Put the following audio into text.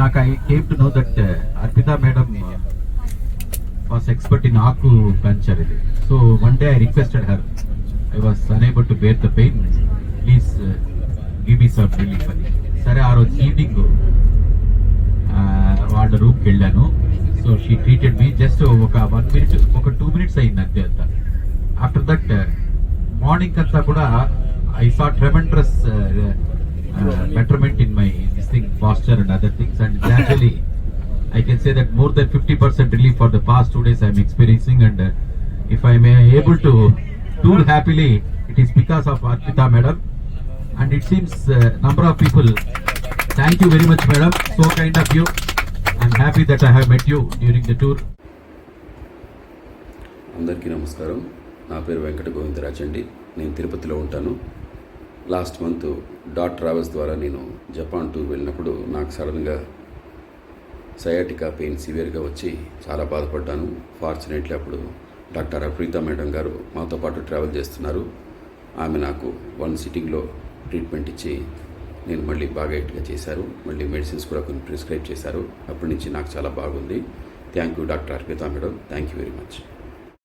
నాకు I came to know that Arpita madam was expert in acupuncture ఇది so one day I requested her I was unable to bear the pain please give me some relief అని సరే ఆ రోజు evening వాళ్ళ రూమ్కి వెళ్ళాను. So she treated me just ఒక one minute ఒక టూ మినిట్స్ అయింది అంతే అంత. ఆఫ్టర్ దట్ మార్నింగ్ అంతా కూడా I saw tremendous betterment in my this thing posture and other things and gradually I can say that more than 50% relief for the past two days I'm experiencing and uh, if i may able to tour happily, it is because of Arpita madam and it seems uh, number of people, thank you very much madam, so kind of you. I'm happy that I have met you during the tour. అందరికీ నమస్కారం నా పేరు వెంకట గోవిందరాజ్ అండి నేను తిరుపతిలో ఉంటాను last month dot travels ద్వారా నేను జపాన్ టూర్ వెళ్ళినప్పుడు నాకు సడన్గా సయాటికా పెయిన్ సివియర్గా వచ్చి చాలా బాధపడ్డాను. ఫార్చునేట్లీ అప్పుడు డాక్టర్ అప్రీత మేడం గారు మాతో పాటు ట్రావెల్ చేస్తున్నారు. ఆమె నాకు వన్ సిట్టింగ్లో ట్రీట్మెంట్ ఇచ్చి నేను మళ్ళీ బాగా ఎట్గా చేశారు. మళ్ళీ మెడిసిన్స్ కూడా కొన్ని ప్రిస్క్రైబ్ చేశారు. అప్పటి నుంచి నాకు చాలా బాగుంది. Thank you doctor Arpita madam. Thank you very much.